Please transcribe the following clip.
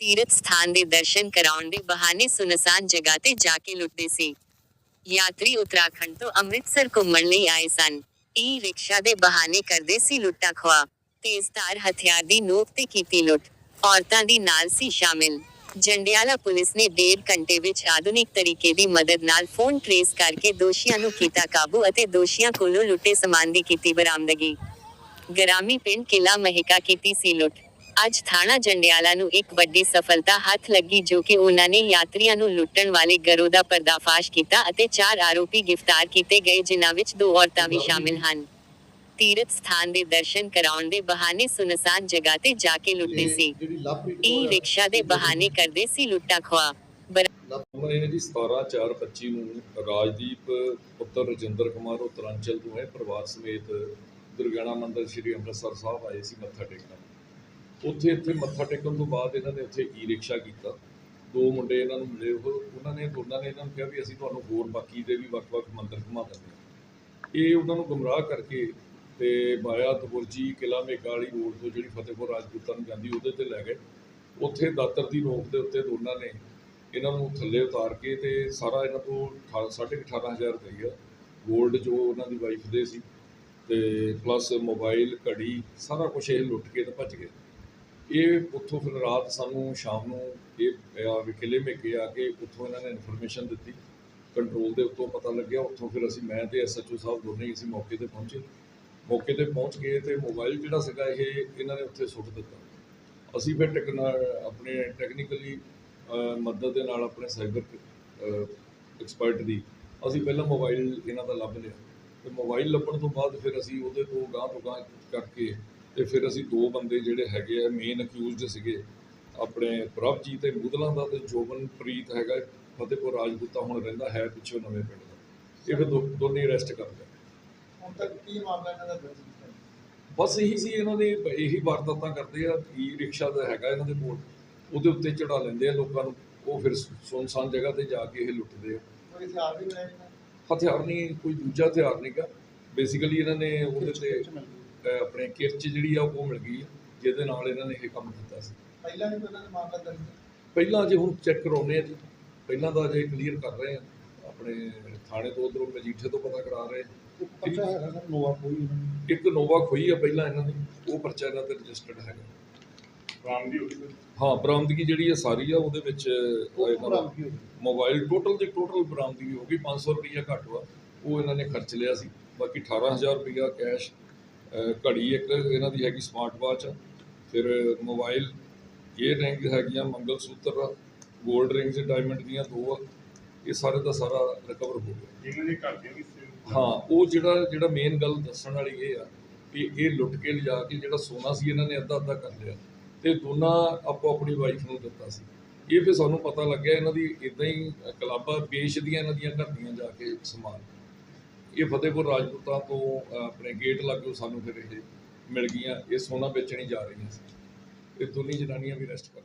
ਤੀਰਥ ਸਥਾਨ ਦੇ ਦਰਸ਼ਨ ਕਰਾਉਣ ਦੇ ਬਹਾਨੇ ਸੁਨਸਾਨ ਜਗ੍ਹਾ ਤੇ ਜਾ ਕੇ ਲੁੱਟਦੇ ਸੀ। ਯਾਤਰੀ ਉੱਤਰਾਖੰਡ ਤੋਂ ਅੰਮ੍ਰਿਤਸਰ ਘੁੰਮਣ ਲਈ ਆਏ ਸਨ। ਈ ਰਿਕਸ਼ਾ ਦੇ ਬਹਾਨੇ ਕਰਦੇ ਸੀ ਲੁੱਟਾ ਖੋਆ ਤੇਜ਼ਧਾਰ ਹਥਿਆਰ ਦੀ ਨੋਕ ਤੇ ਕੀਤੀ ਲੁੱਟ। ਔਰਤਾਂ ਦੀ ਨਾਲ ਸੀ ਸ਼ਾਮਿਲ। ਜੰਡਿਆਲਾ ਪੁਲਿਸ ਨੇ ਡੇਢ ਘੰਟੇ ਵਿੱਚ ਆਧੁਨਿਕ ਤਰੀਕੇ ਦੀ ਮਦਦ ਨਾਲ ਫੋਨ ਟ੍ਰੇਸ ਕਰਕੇ ਦੋਸ਼ੀਆਂ ਨੂੰ ਕੀਤਾ ਕਾਬੂ ਅਤੇ ਦੋਸ਼ੀਆਂ ਕੋਲੋਂ ਲੁੱਟੇ ਸਮਾਨ ਦੀ ਕੀਤੀ ਬਰਾਮਦਗੀ। ਗ੍ਰਾਮੀ ਪਿੰਡ ਕਿਲਾ ਮਹਿਕਾ ਕੀਤੀ ਸੀ ਲੁੱਟ। ਅੱਜ ਥਾਣਾ ਜੰਡਿਆਲਾ ਨੂੰ ਇੱਕ ਵੱਡੀ ਸਫਲਤਾ ਹੱਥ ਲੱਗੀ ਜੋ ਕਿ ਉਹਨਾਂ ਨੇ ਯਾਤਰੀਆਂ ਨੂੰ ਲੁੱਟਣ ਵਾਲੇ ਗਰੋਹ ਦਾ ਪਰਦਾਫਾਸ਼ ਕੀਤਾ ਅਤੇ ਚਾਰ ਆਰੋਪੀ ਗ੍ਰਿਫਤਾਰ ਕੀਤੇ ਗਏ ਜਿਨ੍ਹਾਂ ਵਿੱਚ ਦੋ ਔਰਤਾਂ ਵੀ ਸ਼ਾਮਿਲ ਹਨ। ਤੀਰਥ ਸਥਾਨ ਦੇ ਦਰਸ਼ਨ ਕਰਾਉਣ ਦੇ ਬਹਾਨੇ ਸੁਨਸਾਨ ਜਗ੍ਹਾ ਤੇ ਜਾ ਕੇ ਲੁੱਟਦੇ ਸੀ। ਈ ਰਿਕਸ਼ਾ ਦੇ ਬਹਾਨੇ ਕਰਦੇ ਸੀ ਲੁੱਟਾ ਖੋਆ। ਉਹਨਾਂ ਨੇ ਜੀ 17 4 25 ਨੂੰ ਰਾਜਦੀਪ ਪੁੱਤਰ ਰਜਿੰਦਰ ਕੁਮਾਰ ਉਤਰਾਂਚਲ ਤੋਂ ਹੈ ਪਰਿਵਾਰ ਸਮੇਤ ਦੁਰਗਿਆਣਾ ਮੰਦਿਰ ਸ੍ਰੀ ਅੰਮ੍ਰਿਤਸਰ ਸਾਹਿਬ ਆਏ ਸੀ ਮੱਥਾ ਟੇਕਣ। ਉੱਥੇ ਇੱਥੇ ਮੱਥਾ ਟੇਕਣ ਤੋਂ ਬਾਅਦ ਇਹਨਾਂ ਨੇ ਉੱਥੇ ਈ ਰਿਕਸ਼ਾ ਕੀਤਾ। ਦੋ ਮੁੰਡੇ ਇਹਨਾਂ ਨੂੰ ਮਿਲੇ, ਉਹ ਉਹਨਾਂ ਨੇ ਦੋਨਾਂ ਨੇ ਇਹਨਾਂ ਨੂੰ ਕਿਹਾ ਵੀ ਅਸੀਂ ਤੁਹਾਨੂੰ ਹੋਰ ਬਾਕੀ ਦੇ ਵੀ ਵੱਖ-ਵੱਖ ਮੰਦਰ ਘੁਮਾ ਦਿੰਦੇ ਹਾਂ। ਇਹ ਉਹਨਾਂ ਨੂੰ ਗੁੰਮਰਾਹ ਕਰਕੇ ਤੇ ਮਾਇਆ ਤਬੁਰਜੀ ਕਿਲਾ ਮੇਕਾਲੀ ਰੋਡ ਤੋਂ ਜਿਹੜੀ ਫਤਿਹਪੁਰ ਰਾਜਪੂਤਾਂ ਨੂੰ ਜਾਂਦੀ, ਉਹਦੇ ਤੇ ਲੈ ਗਏ। ਉੱਥੇ ਦਾਤਰ ਦੀ ਨੋਕ ਦੇ ਉੱਤੇ ਦੋਨਾਂ ਨੇ ਇਹਨਾਂ ਨੂੰ ਥੱਲੇ ਉਤਾਰ ਕੇ ਤੇ ਸਾਰਾ ਇਹਨਾਂ ਤੋਂ ਅਠਾ- ਸਾਢੇ ਕੁ 18000 ਰੁਪਈਆ 골ਡ ਜੋ ਉਹਨਾਂ ਦੀ ਵਾਈਫ ਦੇ ਸੀ ਤੇ ਪਲੱਸ ਮੋਬਾਈਲ ਘੜੀ, ਸਾਰਾ ਕੁਝ ਇਹ ਲੁੱਟ ਕੇ ਤੇ ਭੱਜ ਗਏ। ਇਹ ਉੱਥੋਂ ਫਿਰ ਰਾਤ ਸਾਨੂੰ ਸ਼ਾਮ ਨੂੰ ਇਹ ਆ ਮੇਕੇ ਆ ਕੇ ਉੱਥੋਂ ਇਹਨਾਂ ਨੇ ਇਨਫੋਰਮੇਸ਼ਨ ਦਿੱਤੀ। ਕੰਟਰੋਲ ਦੇ ਉੱਤੋਂ ਪਤਾ ਲੱਗਿਆ, ਉੱਥੋਂ ਫਿਰ ਅਸੀਂ ਮੈਂ ਤੇ ਐਸਐਚਓ ਸਾਹਿਬ ਦੋਨੇ ਹੀ ਅਸੀਂ ਮੌਕੇ ਤੇ ਪਹੁੰਚੇ। ਮੌਕੇ ਤੇ ਪਹੁੰਚ ਗਏ ਤੇ ਮੋਬਾਈਲ ਜਿਹੜਾ ਸੀਗਾ ਇਹ ਇਹਨਾਂ ਨੇ ਉੱਥੇ ਸੁੱਟ ਦਿੱਤਾ। ਅਸੀਂ ਫਿਰ ਟੈਕਨਾ, ਆਪਣੇ ਟੈਕਨੀਕਲੀ ਮਦਦ ਦੇ ਨਾਲ ਆਪਣੇ ਸਾਈਬਰ ਐਕਸਪਰਟ ਦੀ ਅਸੀਂ ਪਹਿਲਾਂ ਮੋਬਾਈਲ ਇਹਨਾਂ ਦਾ ਲੱਭ ਲਿਆ। ਤੇ ਮੋਬਾਈਲ ਲੱਭਣ ਤੋਂ ਬਾਅਦ ਫਿਰ ਅਸੀਂ ਉਹਦੇ ਤੋਂ ਗਾਂਹ ਤੋਂ ਗਾਂਹ ਕਰਕੇ ਤੇ ਫਿਰ ਅਸੀਂ ਦੋ ਬੰਦੇ ਜਿਹੜੇ ਹੈਗੇ ਆ ਮੇਨ ਅਕਿਊਜ਼ਡ ਸੀਗੇ ਆਪਣੇ ਪ੍ਰਭਜੀਤ ਤੇ ਮੁਦਲਾਂ ਦਾ ਤੇ ਜੋਬਨਪ੍ਰੀਤ ਹੈਗਾ ਫਤਿਹਪੁਰ ਰਾਜਪੂਤਾ ਹੁਣ ਰਹਿੰਦਾ ਹੈ ਪਿੱਛੋਂ ਨਵੇਂ ਪਿੰਡ ਦਾ। ਇਹ ਫਿਰ ਦੋਨੇ ਅਰੈਸਟ ਕਰ ਲਏ। ਹੁਣ ਤੱਕ ਕੀ ਮਾਮਲਾ ਇਹਨਾਂ ਦਾ ਬਸ ਇਹੀ ਸੀ ਇਹਨਾਂ ਦੇ ਇਹੀ ਵਾਰਦਾਤਾਂ ਕਰਦੇ ਆ ਈ ਰਿਕਸ਼ਾ ਦਾ ਹੈਗਾ ਇਹਨਾਂ ਦੇ ਕੋਲ ਉਹਦੇ ਉੱਤੇ ਚੜਾ ਲੈਂਦੇ ਆ ਲੋਕਾਂ ਨੂੰ ਉਹ ਫਿਰ ਸੁਨਸਾਨ ਜਗ੍ਹਾ ਤੇ ਜਾ ਕੇ ਇਹ ਲੁੱਟਦੇ ਆ। ਹਥਿਆਰ ਨਹੀਂ ਕੋਈ ਦੂਜਾ ਹਥਿਆਰ ਨਹੀਂਗਾ ਬੇਸਿਕਲੀ ਇਹਨਾਂ ਨੇ ਉਹਦੇ ਤੇ ਆਪਣੇ ਕਿਰਚ ਜਿਹੜੀ ਆ ਉਹ ਮਿਲ ਗਈ ਜਿਹਦੇ ਨਾਲ ਇਹਨਾਂ ਨੇ ਇਹ ਕੰਮ ਕੀਤਾ ਸੀ। ਪਹਿਲਾਂ ਨਹੀਂ ਪਹਿਲਾਂ ਦਾ ਮਾਮਲਾ ਦਰਜ ਪਹਿਲਾਂ ਅਜੇ ਹੁਣ ਚੈੱਕ ਕਰਾਉਨੇ ਆ ਜੀ ਪਹਿਲਾਂ ਤਾਂ ਅਜੇ ਕਲੀਅਰ ਕਰ ਰਹੇ ਆ ਆਪਣੇ ਥਾਣੇ ਤੋਂ ਉਧਰੋਂ ਮਜੀਠੇ ਤੋਂ ਪਤਾ ਕਰਾ ਰਹੇ ਆ। ਇੱਕ ਪਰਚਾ ਹੈਗਾ ਸਰ ਨੋਵਾ ਕੋਈ ਇਹਨਾਂ ਨੇ। ਇੱਕ ਨੋਵਾ ਖੋਈ ਆ ਪਹਿਲਾਂ ਇਹਨਾਂ ਦੀ ਉਹ ਪਰਚਾ ਇਹਨਾਂ ਤੇ ਰਜਿਸਟਰਡ ਹੈਗਾ। ਬਰਾਮਦੀ ਹੋ ਬਰਾਮਦਗੀ ਜਿਹੜੀ ਹੈ ਸਾਰੀ ਆ ਉਹਦੇ ਵਿੱਚ ਦਾ ਮੋਬਾਈਲ ਟੋਟਲ ਦੀ ਟੋਟਲ ਬਰਾਮਦਗੀ ਹੋ ਗਈ 500 ਰੁਪਈਆ ਘੱਟ ਵਾ ਉਹ ਇਹਨਾਂ ਨੇ ਖਰਚ ਲਿਆ ਸੀ। ਬਾਕੀ 18000 ਰੁਪਈਆ ਕੈਸ਼ ਘੜੀ ਇੱਕ ਇਹਨਾਂ ਦੀ ਹੈਗੀ ਸਮਾਰਟ ਵਾਚ ਫਿਰ ਮੋਬਾਈਲ ਇਹ ਰਿੰਗ ਹੈਗੀਆਂ ਮੰਗਲ ਸੂਤਰ 골ਡ ਰਿੰਗਸ ਡਾਇਮੰਡ ਦੀਆਂ ਦੋ ਆ। ਇਹ ਸਾਰੇ ਦਾ ਸਾਰਾ ਰਿਕਵਰ ਹੋ ਗਿਆ। ਇਹਨਾਂ ਦੇ ਘਰ ਦੇ ਵੀ ਹਾਂ ਉਹ ਜਿਹੜਾ ਜਿਹੜਾ ਮੇਨ ਗੱਲ ਦੱਸਣ ਵਾਲੀ ਇਹ ਆ ਕਿ ਇਹ ਲੁੱਟ ਕੇ ਲਿਜਾ ਕੇ ਜਿਹੜਾ ਸੋਨਾ ਸੀ ਇਹਨਾਂ ਨੇ ਅੱਧਾ ਅੱਧਾ ਕਰ ਲਿਆ ਤੇ ਦੋਨਾਂ ਆਪੋ ਆਪਣੀ ਵਾਈਫ ਨੂੰ ਦਿੱਤਾ ਸੀ। ਇਹ ਫਿਰ ਸਾਨੂੰ ਪਤਾ ਲੱਗਿਆ ਇਹਨਾਂ ਦੀ ਇਦਾਂ ਹੀ ਕਲਾਬਾਂ ਵੇਚਦੀਆਂ ਇਹਨਾਂ ਦੀਆਂ ਘਰ ਦੀਆਂ ਜਾ ਕੇ ਸਮਾਨ। ਇਹ ਫਤਿਹਪੁਰ ਰਾਜਪੂਤਾਂ ਤੋਂ ਆਪਣੇ ਗੇਟ ਲਾਗੋਂ ਸਾਨੂੰ ਫਿਰ ਇਹ ਮਿਲ ਗਈਆਂ, ਇਹ ਸੋਨਾ ਵੇਚਣੀ ਜਾ ਰਹੀਆਂ ਸੀ। ਇਹ ਦੋਨੀ ਜਨਾਨੀਆਂ ਵੀ ਅਰੈਸਟ ਕਰ